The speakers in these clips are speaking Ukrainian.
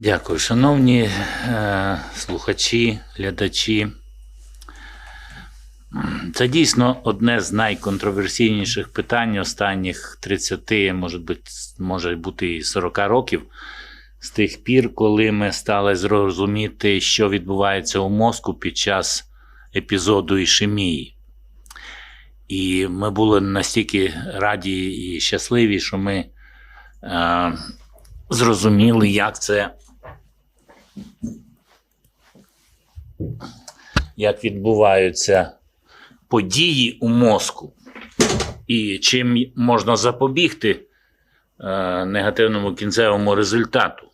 Дякую, шановні е, слухачі, глядачі. Це дійсно одне з найконтроверсійніших питань останніх 30, може бути, може бути і 40 років, з тих пір, коли ми стали зрозуміти, що відбувається у мозку під час епізоду ішемії. І ми були настільки раді і щасливі, що ми е, зрозуміли, як це як відбуваються події у мозку, і чим можна запобігти е, негативному кінцевому результату.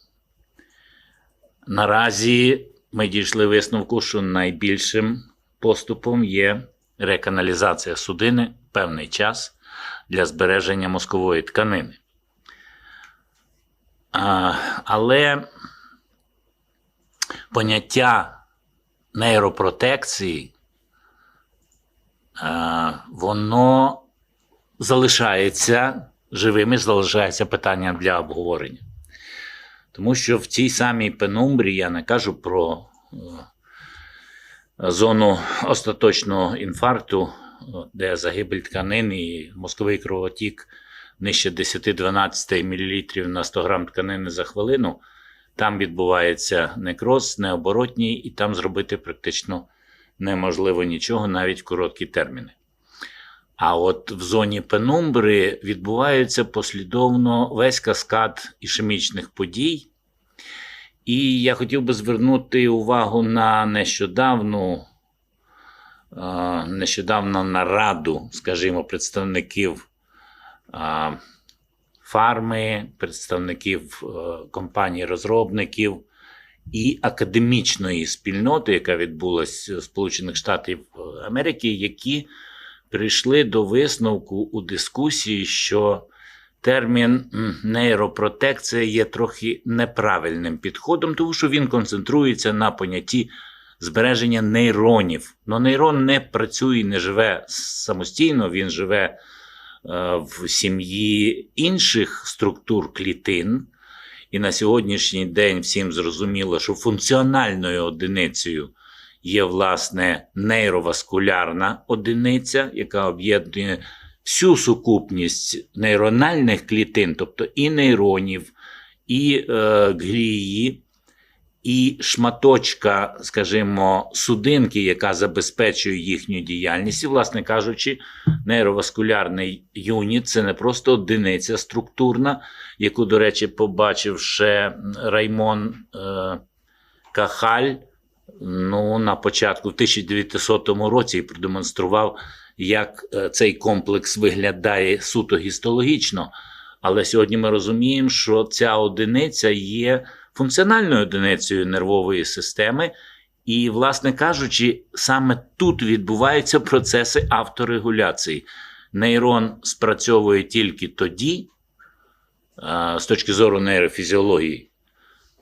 Наразі ми дійшли висновку, що найбільшим поступом є реканалізація судини певний час для збереження мозкової тканини. Але поняття нейропротекції, воно залишається живим і залишається питанням для обговорення. Тому що в цій самій пенумбрі я не кажу про е, зону остаточного інфаркту, е, де загибель тканин і мозковий кровотік нижче 10-12 мл на 100 грам тканини за хвилину. Там відбувається некроз, необоротній, і там зробити практично неможливо нічого навіть короткі терміни. А от в зоні пенумбри відбувається послідовно весь каскад ішемічних подій. І я хотів би звернути увагу на нещодавну, е, нещодавно нараду, скажімо, представників е, фарми, представників е, компаній-розробників і академічної спільноти, яка відбулася в Сполучених Штатів Америки, які прийшли до висновку у дискусії, що термін нейропротекція є трохи неправильним підходом, тому що він концентрується на понятті збереження нейронів. Но нейрон не працює, не живе самостійно, він живе в сім'ї інших структур клітин. І на сьогоднішній день всім зрозуміло, що функціональною одиницею є власне нейроваскулярна одиниця, яка об'єднує всю сукупність нейрональних клітин, тобто і нейронів, і е, глії, і шматочка, скажімо, судинки, яка забезпечує їхню діяльність. І, власне кажучи, нейроваскулярний юніт це не просто одиниця структурна, яку, до речі, побачив ще Раймон е, Кахаль ну, на початку в 1900 році і продемонстрував, як е, цей комплекс виглядає суто гістологічно. Але сьогодні ми розуміємо, що ця одиниця є функціональною одиницею нервової системи, і, власне кажучи, саме тут відбуваються процеси авторегуляції. Нейрон спрацьовує тільки тоді, е, з точки зору нейрофізіології,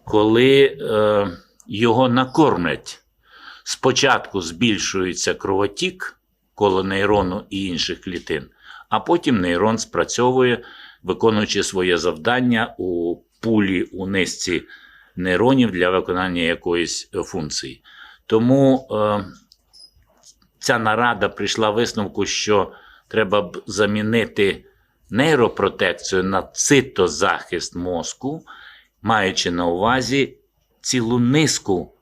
коли е, його накормлять. Спочатку збільшується кровотік коло нейрону і інших клітин, а потім нейрон спрацьовує, виконуючи своє завдання у пулі у низці нейронів для виконання якоїсь е, функції. Тому е, ця нарада прийшла висновку, що треба б замінити нейропротекцію на цитозахист мозку, маючи на увазі цілу низку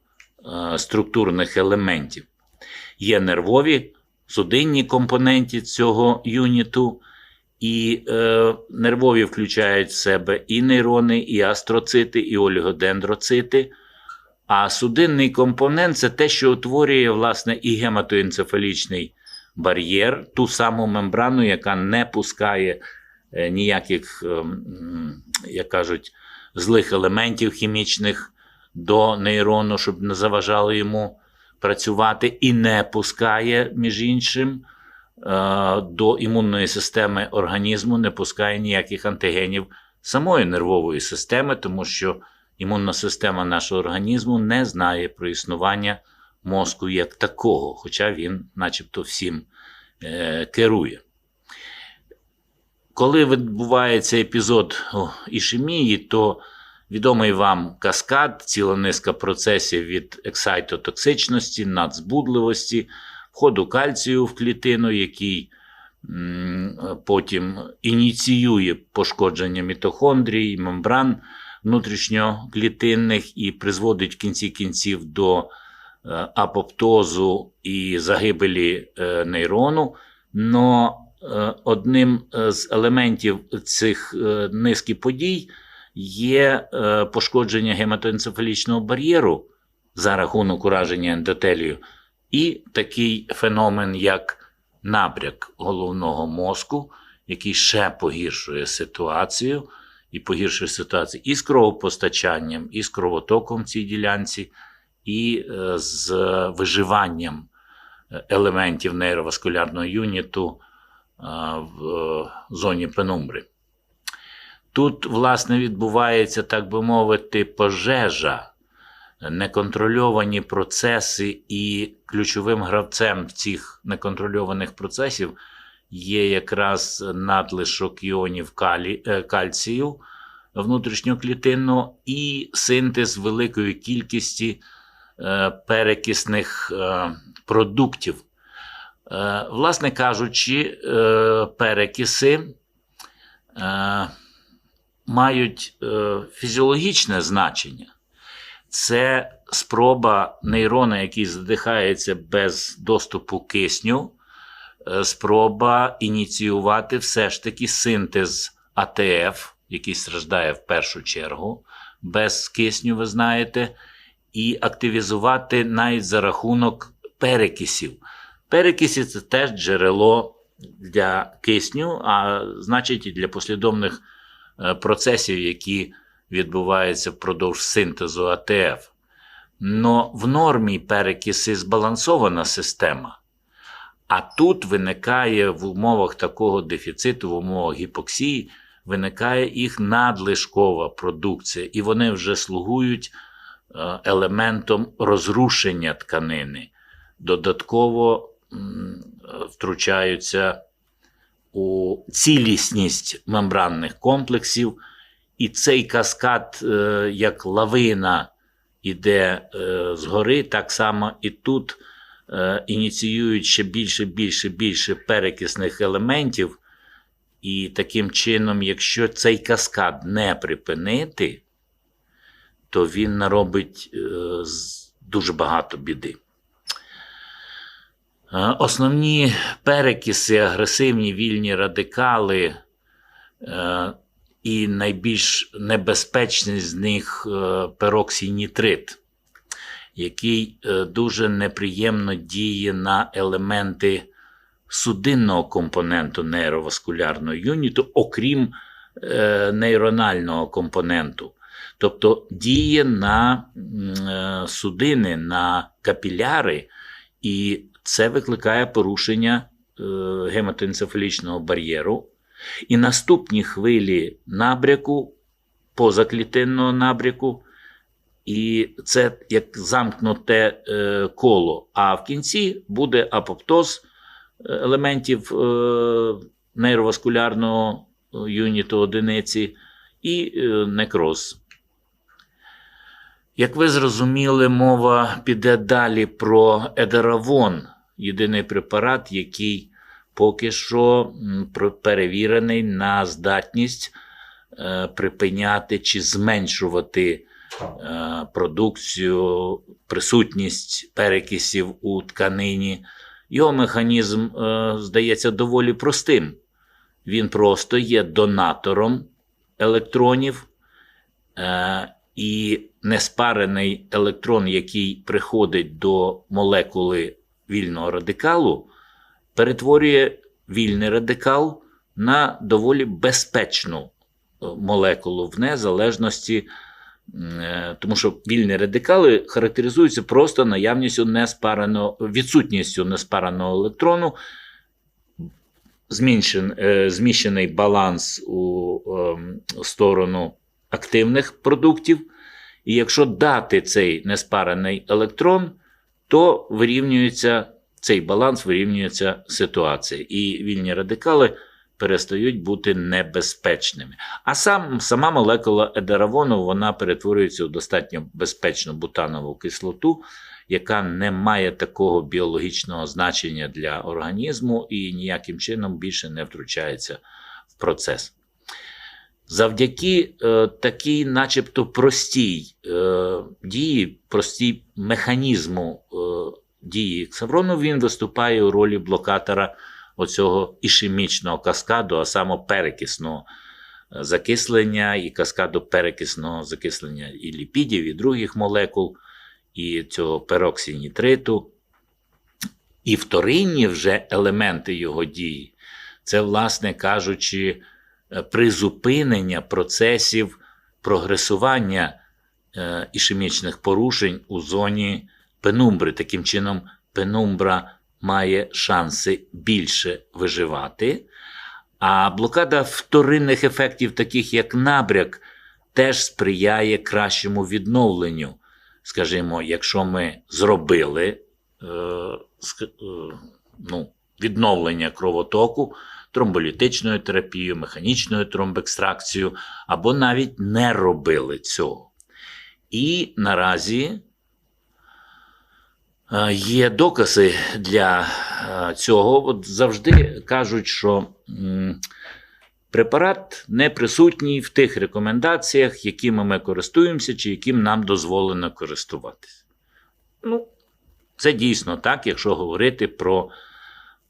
е, структурних елементів. Є нервові судинні компоненти цього юніту, і е, нервові включають в себе і нейрони, і астроцити, і олігодендроцити. А судинний компонент це те, що утворює власне і гематоенцефалічний бар'єр, ту саму мембрану, яка не пускає е, ніяких, е, як кажуть, злих елементів хімічних до нейрону, щоб не заважали йому працювати, і не пускає, між іншим, до імунної системи організму, не пускає ніяких антигенів самої нервової системи, тому що імунна система нашого організму не знає про існування мозку як такого, хоча він, начебто, всім е, керує. Коли відбувається епізод ішемії, то Відомий вам каскад, ціла низка процесів від ексайтотоксичності, надцбудливості, входу кальцію в клітину, який потім ініціює пошкодження мітохондрій, мембран внутрішньоклітинних і призводить в кінці кінців до е, апоптозу і загибелі е, нейрону. Но е, одним з елементів цих низки подій є пошкодження гематоенцефалічного бар'єру за рахунок ураження ендотелію, і такий феномен, як набряк головного мозку, який ще погіршує ситуацію, і погіршує ситуацію і з кровопостачанням, і з кровотоком в цій ділянці, і е, з виживанням е, елементів нейроваскулярного юніту е, в зоні пенумбри. Тут, власне, відбувається, так би мовити, пожежа, неконтрольовані процеси, і ключовим гравцем цих неконтрольованих процесів є якраз надлишок іонів калі, е, кальцію внутрішньоклітинного і синтез великої кількості е, перекисних е, продуктів. Власне кажучи, перекиси мають фізіологічне значення. Це спроба нейрона, який задихається без доступу кисню, е, спроба ініціювати все ж таки синтез АТФ, який страждає в першу чергу, без кисню, ви знаєте, і активізувати навіть за рахунок перекисів. Перекиси це теж джерело для кисню, а значить і для послідовних е, процесів, які відбуваються впродовж синтезу АТФ. Но в нормі перекиси збалансована система. А тут виникає в умовах такого дефіциту, в умовах гіпоксії, виникає їх надлишкова продукція, і вони вже слугують е, елементом розрушення тканини. Додатково втручаються у цілісність мембранних комплексів, і цей каскад, е, як лавина, іде е, згори, так само і тут е, ініціюють ще більше, більше, більше перекисних елементів. І таким чином, якщо цей каскад не припинити, то він наробить дуже багато біди. Основні перекиси, агресивні вільні радикали, і найбільш небезпечний з них е, пероксінітрит, який е, дуже неприємно діє на елементи судинного компоненту нейроваскулярного юніту, окрім е, нейронального компоненту. Тобто діє на судини, на капіляри, і це викликає порушення гематоенцефалічного бар'єру. І наступні хвилі набряку, позаклітинного набряку, і це як замкнуте е, коло. А в кінці буде апоптоз е, елементів е, нейроваскулярного юніту одиниці і некроз. Як ви зрозуміли, мова піде далі про едеравон, єдиний препарат, який поки що перевірений на здатність е, припиняти чи зменшувати е, продукцію, присутність перекисів у тканині. Його механізм е, здається доволі простим. Він просто є донатором електронів, і неспарений електрон, який приходить до молекули вільного радикалу, перетворює вільний радикал на доволі безпечну е, молекулу в незалежності, е, тому що вільні радикали характеризуються просто наявністю неспареного, відсутністю неспареного електрону, е, зміщений баланс у ем, сторону активних продуктів. І якщо дати цей неспарений електрон, то вирівнюється цей баланс, вирівнюється ситуація. І вільні радикали перестають бути небезпечними. А сам, сама молекула едеравону вона перетворюється у достатньо безпечну бутанову кислоту, яка не має такого біологічного значення для організму і ніяким чином більше не втручається в процес. Завдяки е, такій, начебто, простій е, дії, простій механізму е, дії ксаврону, він виступає у ролі блокатора оцього ішемічного каскаду, а саме перекисного закислення і каскаду перекисного закислення і ліпідів, і других молекул, і цього пероксинітриту. І вторинні вже елементи його дії, це, власне кажучи, е, призупинення процесів прогресування е, ішемічних порушень у зоні пенумбри. Таким чином, пенумбра має шанси більше виживати. А блокада вторинних ефектів, таких як набряк, теж сприяє кращому відновленню. Скажімо, якщо ми зробили е, е, ну, відновлення кровотоку, тромболітичною терапією, механічною тромбекстракцією, або навіть не робили цього. І наразі є докази для цього. От завжди кажуть, що препарат не присутній в тих рекомендаціях, якими ми користуємося, чи яким нам дозволено користуватися. Ну, це дійсно так, якщо говорити про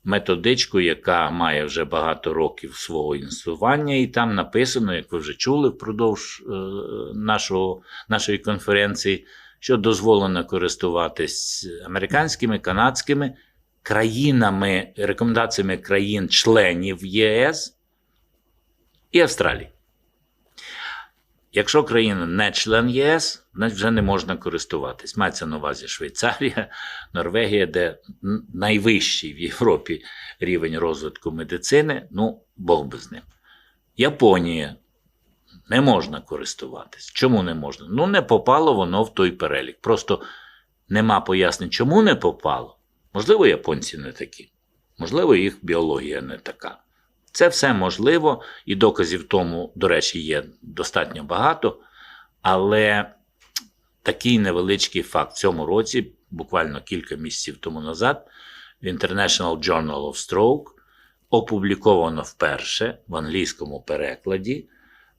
методичку, яка має вже багато років свого інститування, і там написано, як ви вже чули впродовж е, нашого, нашої конференції, що дозволено користуватись американськими, канадськими країнами, рекомендаціями країн-членів ЄС і Австралії. Якщо країна не член ЄС, значить вже не можна користуватись. Мається на увазі Швейцарія, Норвегія, де найвищий в Європі рівень розвитку медицини, ну, Бог би з ним. Японія не можна користуватись. Чому не можна? Ну, не попало воно в той перелік. Просто нема пояснень, чому не попало. Можливо, японці не такі, можливо, їх біологія не така. Це все можливо, і доказів тому, до речі, є достатньо багато. Але такий невеличкий факт в цьому році, буквально кілька місяців тому назад, в International Journal of Stroke опубліковано вперше в англійському перекладі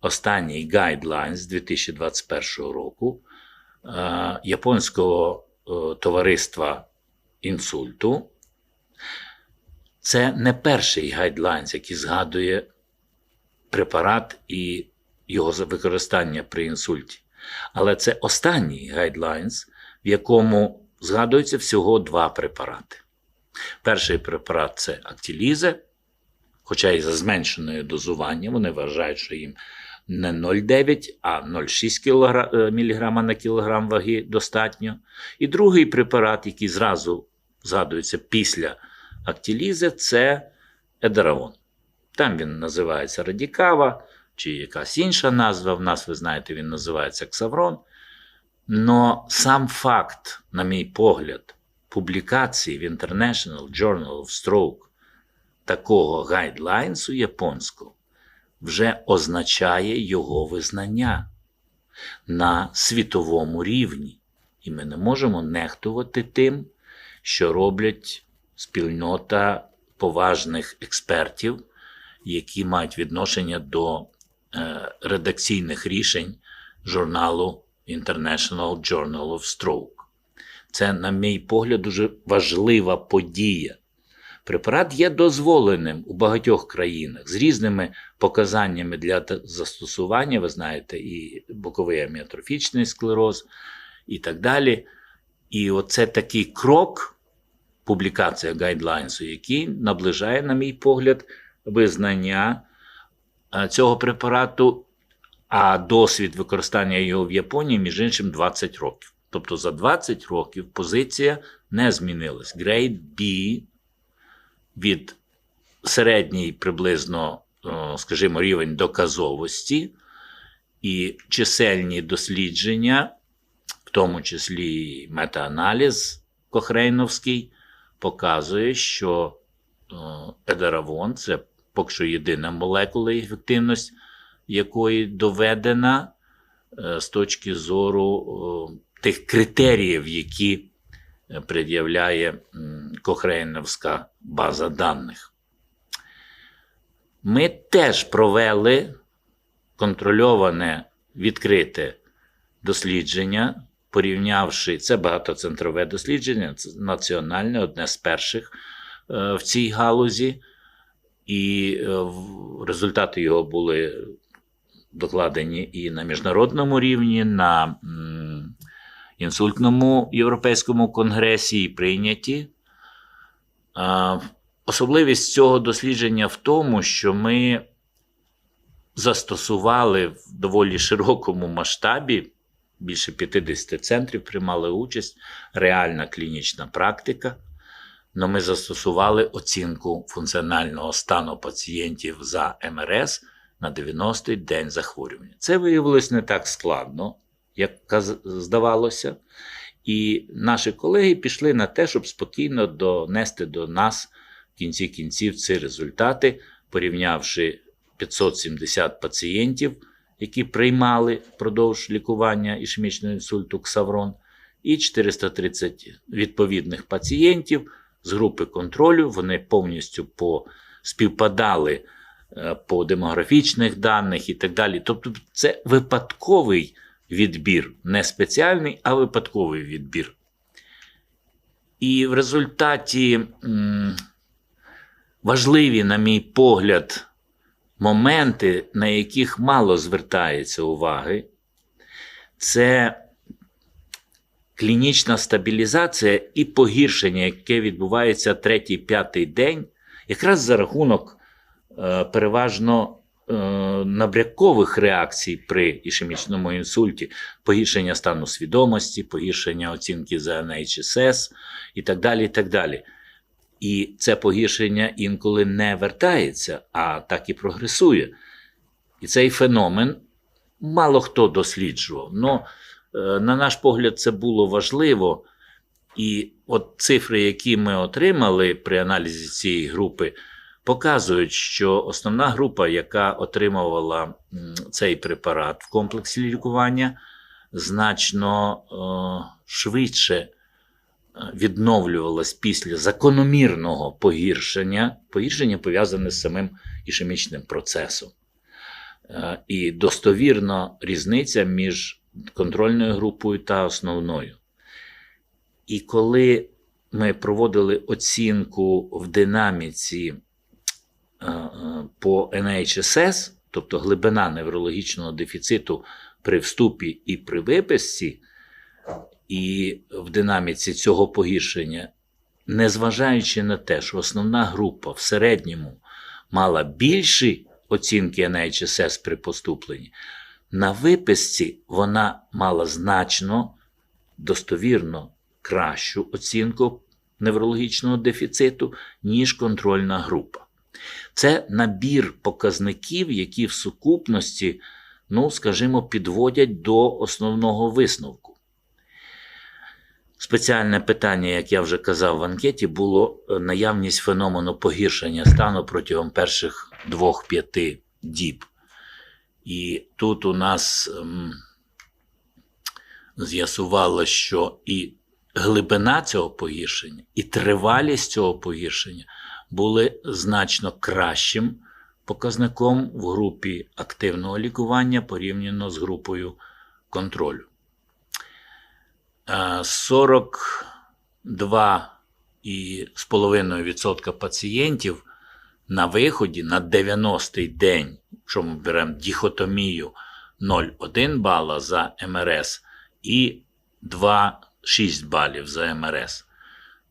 останній гайдлайн з 2021 року е, японського е, товариства інсульту. Це не перший гайдлайнс, який згадує препарат і його використання при інсульті. Але це останній гайдлайнс, в якому згадується всього два препарати. Перший препарат це актілізе, хоча і за зменшеною дозуванням, вони вважають, що їм не 0,9, а 0,6 мг на кілограм ваги достатньо. І другий препарат, який зразу згадується після актілізи, це едеравон. Там він називається радікава чи якась інша назва. В нас, ви знаєте, він називається ксаврон. Но сам факт, на мій погляд, публікації в International Journal of Stroke такого гайдлайнсу японського вже означає його визнання на світовому рівні. І ми не можемо нехтувати тим, що роблять спільнота поважних експертів, які мають відношення до е, редакційних рішень журналу International Journal of Stroke. Це, на мій погляд, дуже важлива подія. Препарат є дозволеним у багатьох країнах з різними показаннями для застосування. Ви знаєте, і боковий аміотрофічний склероз, і так далі. І оце такий крок, публікація гайдлайнсу, який наближає, на мій погляд, визнання цього препарату, а досвід використання його в Японії, між іншим, 20 років. Тобто за 20 років позиція не змінилась. Grade B від середній приблизно, е, скажімо, рівень доказовості і чисельні дослідження, в тому числі метааналіз Кохрейновський, показує, що е, едеравон це поки що єдина молекула, ефективність якої доведена е, з точки зору тих критеріїв, які пред'являє Кохрейновська база даних. Ми теж провели контрольоване відкрите дослідження, порівнявши це багатоцентрове дослідження, це національне, одне з перших е, в цій галузі, і е, результати його були докладені і на міжнародному рівні, на інсультному європейському конгресі і прийняті. Особливість цього дослідження в тому, що ми застосували в доволі широкому масштабі, більше 50 центрів приймали участь, реальна клінічна практика. Но ми застосували оцінку функціонального стану пацієнтів за МРС на 90-й день захворювання. Це виявилось не так складно, як здавалося. І наші колеги пішли на те, щоб спокійно донести до нас в кінці кінців ці результати, порівнявши 570 пацієнтів, які приймали впродовж лікування ішемічного інсульту Ксаврон, і 430 відповідних пацієнтів з групи контролю. Вони повністю по, співпадали е, по демографічних даних і так далі. Тобто, це випадковий відбір, не спеціальний, а випадковий відбір. І в результаті важливі, на мій погляд, моменти, на яких мало звертається уваги, це клінічна стабілізація і погіршення, яке відбувається третій-п'ятий день, якраз за рахунок е, переважно набрякових реакцій при ішемічному інсульті, погіршення стану свідомості, погіршення оцінки за NHSS і так далі. І так далі. І це погіршення інколи не вертається, а так і прогресує. І цей феномен мало хто досліджував. Но, е, на наш погляд, це було важливо. І от цифри, які ми отримали при аналізі цієї групи, показують, що основна група, яка отримувала цей препарат в комплексі лікування, значно е, швидше е, відновлювалась після закономірного погіршення, погіршення пов'язане з самим ішемічним процесом. Е, І достовірна різниця між контрольною групою та основною. І коли ми проводили оцінку в динаміці по NHSS, тобто глибина неврологічного дефіциту при вступі і при виписці, і в динаміці цього погіршення, незважаючи на те, що основна група в середньому мала більші оцінки NHSS при поступленні, на виписці вона мала значно достовірно кращу оцінку неврологічного дефіциту, ніж контрольна група. Це набір показників, які в сукупності, ну, скажімо, підводять до основного висновку. Спеціальне питання, як я вже казав в анкеті, було е, наявність феномену погіршення стану протягом перших двох-п'яти діб. І тут у нас ем, з'ясувало, що і глибина цього погіршення, і тривалість цього погіршення були значно кращим показником в групі активного лікування порівняно з групою контролю. Е, 42,5% пацієнтів на виході на 90-й день, якщо ми беремо діхотомію 0,1 бала за МРС і 2,6 балів за МРС,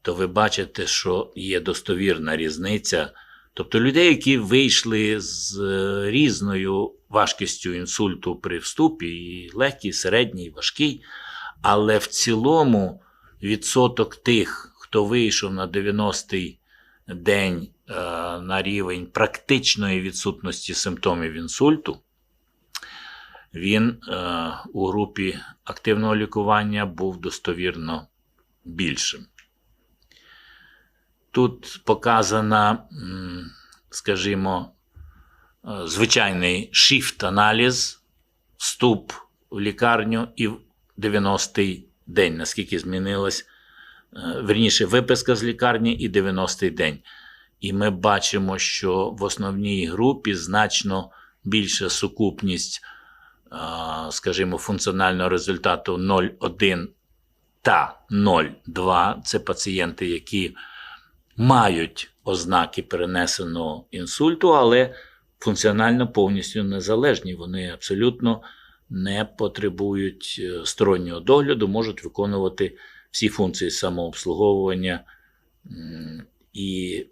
то ви бачите, що є достовірна різниця. Тобто людей, які вийшли з е, різною важкістю інсульту при вступі, і легкий, середній, і важкий, але в цілому відсоток тих, хто вийшов на 90-й день е, на рівень практичної відсутності симптомів інсульту, він е, у групі активного лікування був достовірно більшим. Тут показана скажімо, е, звичайний shift-аналіз, вступ в лікарню і в 90-й день, наскільки змінилась, е, верніше, виписка з лікарні і 90-й день. І ми бачимо, що в основній групі значно більша сукупність, скажімо, функціонального результату 0,1 та 0,2. Це пацієнти, які мають ознаки перенесеного інсульту, але функціонально повністю незалежні. Вони абсолютно не потребують е, стороннього догляду, можуть виконувати всі функції самообслуговування. І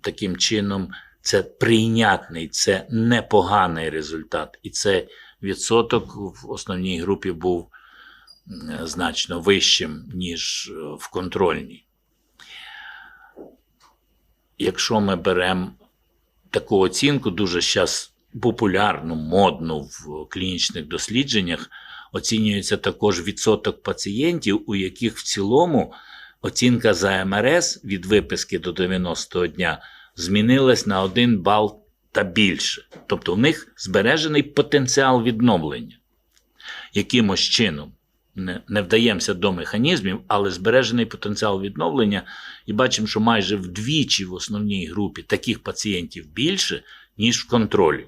таким чином це прийнятний, це непоганий результат. І цей відсоток в основній групі був значно вищим, ніж е, в контрольній. Якщо ми беремо таку оцінку, дуже зараз популярну, модну в клінічних дослідженнях, оцінюється також відсоток пацієнтів, у яких в цілому оцінка за МРС від виписки до 90-го дня змінилась на 1 бал та більше. Тобто в них збережений потенціал відновлення. Якимось чином не, не вдаємося до механізмів, але збережений потенціал відновлення, і бачимо, що майже вдвічі в основній групі таких пацієнтів більше, ніж в контролі.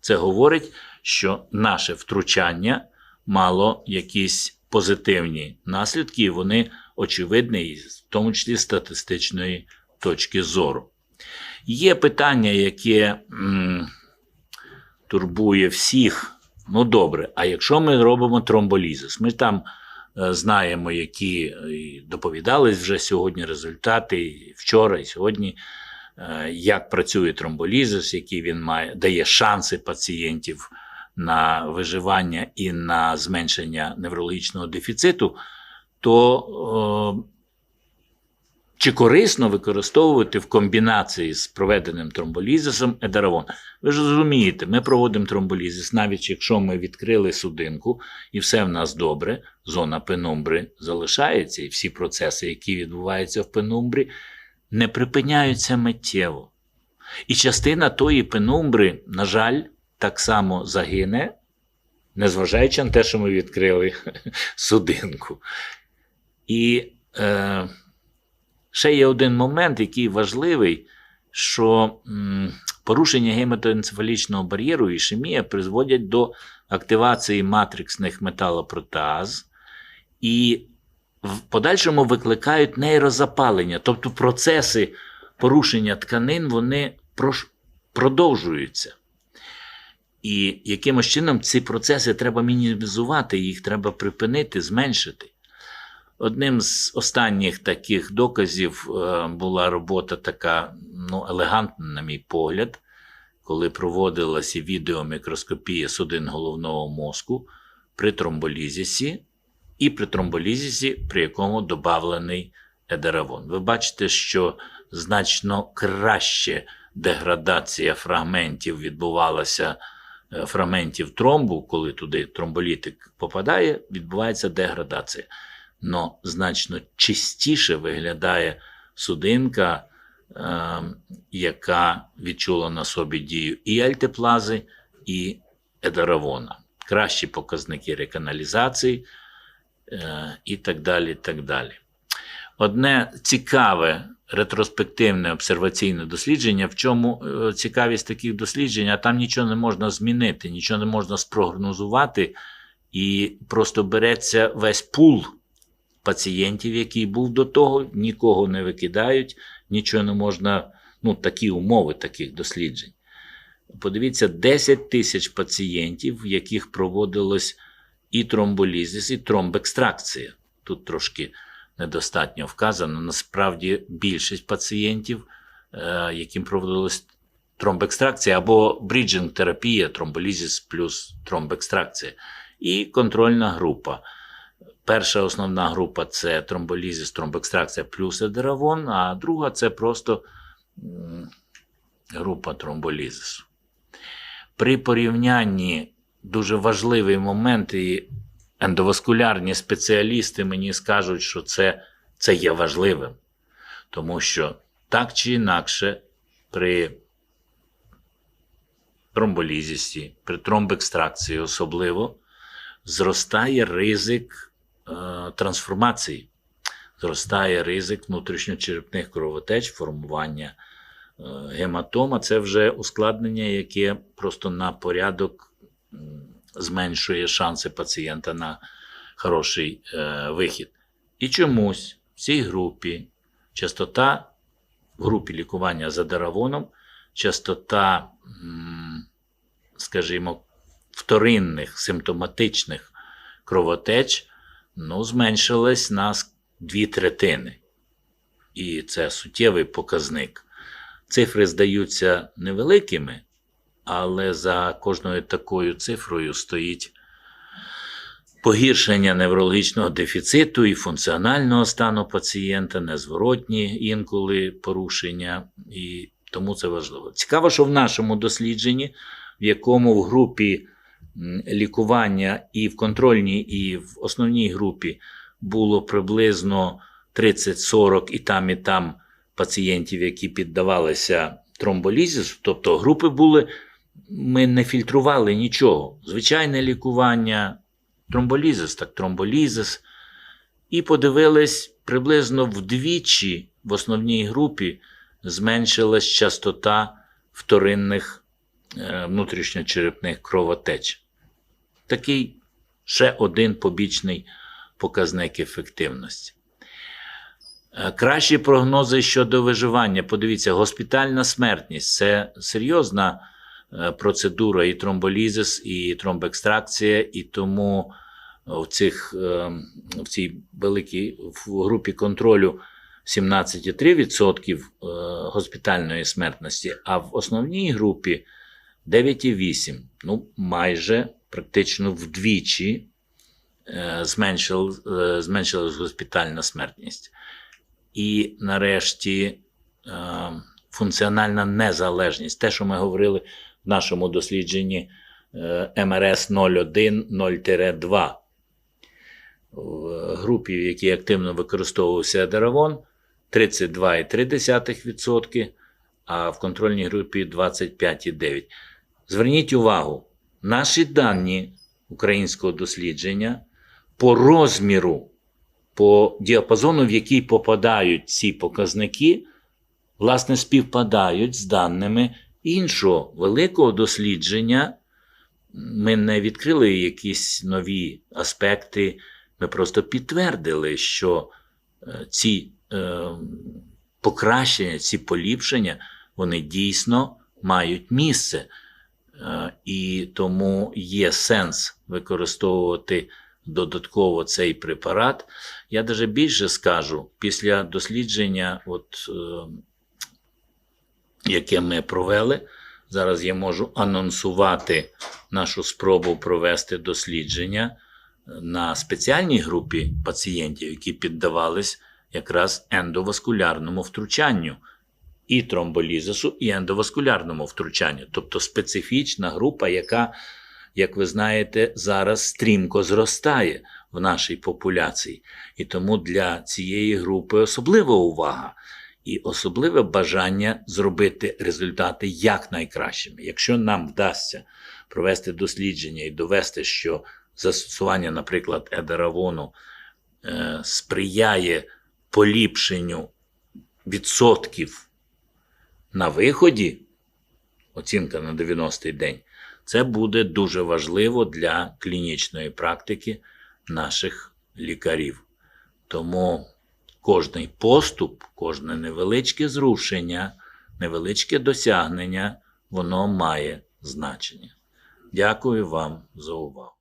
Це говорить, що наше втручання мало якісь позитивні наслідки, і вони очевидні, в тому числі статистичної точки зору. Є питання, яке м, турбує всіх. Ну добре, а якщо ми робимо тромболізис, ми там е, знаємо, які е, доповідались вже сьогодні результати, вчора і сьогодні, е, як працює тромболізис, які він має, дає шанси пацієнтів на виживання і на зменшення неврологічного дефіциту, то чи корисно використовувати в комбінації з проведеним тромболізисом едаравон? Ви ж розумієте, ми проводимо тромболізис, навіть якщо ми відкрили судинку і все в нас добре, зона пенумбри залишається, і всі процеси, які відбуваються в пенумбрі, не припиняються миттєво. І частина тої пенумбри, на жаль, так само загине, незважаючи на те, що ми відкрили судинку. І е, ще є один момент, який важливий, що порушення гематоенцефалічного бар'єру і ішемія призводять до активації матриксних металопротеаз і в подальшому викликають нейрозапалення, тобто процеси порушення тканин вони продовжуються. І якимось чином ці процеси треба мінімізувати, їх треба припинити, зменшити. Одним з останніх таких доказів е, була робота така ну, елегантна, на мій погляд, коли проводилася відеомікроскопія судин головного мозку при тромболізісі і при тромболізісі, при якому додавлений едеравон. Ви бачите, що значно краще деградація фрагментів відбувалася е, фрагментів тромбу, коли туди тромболітик попадає, відбувається деградація. Но значно чистіше виглядає судинка, е, яка відчула на собі дію і альтеплази, і едаравона. Кращі показники реканалізації е, і так далі. так далі. Одне цікаве ретроспективне обсерваційне дослідження, в чому е, цікавість таких досліджень, а там нічого не можна змінити, нічого не можна спрогнозувати, і просто береться весь пул пацієнтів, який був до того, нікого не викидають, нічого не можна, ну, такі умови таких досліджень. Подивіться, 10 тисяч пацієнтів, в яких проводилось і тромболізис, і тромбекстракція. Тут трошки недостатньо вказано. Насправді більшість пацієнтів, е, яким проводилась тромбекстракція або бріджинг-терапія, тромболізис плюс тромбекстракція, і контрольна група. Перша основна група це тромболізис, тромбекстракція плюс едеравон, а друга це просто група тромболізису. При порівнянні дуже важливий момент, і ендоваскулярні спеціалісти мені скажуть, що це, це є важливим. Тому що так чи інакше, при тромболізісі, при тромбекстракції особливо, зростає ризик трансформації, зростає ризик внутрішньочерепних кровотеч, формування е, гематома. Це вже ускладнення, яке просто на порядок зменшує шанси пацієнта на хороший е, вихід. І чомусь в цій групі частота в групі лікування за даравоном, частота, скажімо, вторинних симптоматичних кровотеч ну, зменшилась на дві третини. І це суттєвий показник. Цифри здаються невеликими, але за кожною такою цифрою стоїть погіршення неврологічного дефіциту і функціонального стану пацієнта, незворотні інколи порушення, і тому це важливо. Цікаво, що в нашому дослідженні, в якому в групі лікування і в контрольній, і в основній групі було приблизно 30-40 і там, і там пацієнтів, які піддавалися тромболізису, тобто групи були, ми не фільтрували нічого. Звичайне лікування, тромболізис, так тромболізис. І подивились приблизно вдвічі в основній групі зменшилась частота вторинних внутрішньочерепних кровотеч. Такий ще один побічний показник ефективності. Е, Кращі прогнози щодо виживання. Подивіться, госпітальна смертність це серйозна е, процедура і тромболізис, і тромбекстракція, і тому в, цих, е, в цій великій в групі контролю 17,3% е, госпітальної смертності, а в основній групі 9,8%. Ну, майже практично вдвічі е, е, зменшилась госпітальна смертність. І нарешті е, функціональна незалежність. Те, що ми говорили в нашому дослідженні МРС 01-0-2. В групі, в якій активно використовувався Адаравон, 32,3%, а в контрольній групі 25,9%. Зверніть увагу, наші дані українського дослідження по розміру, по діапазону, в який попадають ці показники, власне, співпадають з даними іншого великого дослідження. Ми не відкрили якісь нові аспекти, ми просто підтвердили, що е, ці е, покращення, ці поліпшення, вони дійсно мають місце. Е, і тому є сенс використовувати додатково цей препарат. Я навіть більше скажу, після дослідження, от, е, яке ми провели, зараз я можу анонсувати нашу спробу провести дослідження на спеціальній групі пацієнтів, які піддавались якраз ендоваскулярному втручанню і тромболізису, і ендоваскулярному втручанню, тобто специфічна група, яка, як ви знаєте, зараз стрімко зростає в нашій популяції. І тому для цієї групи особлива увага і особливе бажання зробити результати якнайкращими. Якщо нам вдасться провести дослідження і довести, що застосування, наприклад, едеравону е, сприяє поліпшенню відсотків на виході, оцінка на 90-й день, це буде дуже важливо для клінічної практики наших лікарів. Тому кожний поступ, кожне невеличке зрушення, невеличке досягнення, воно має значення. Дякую вам за увагу.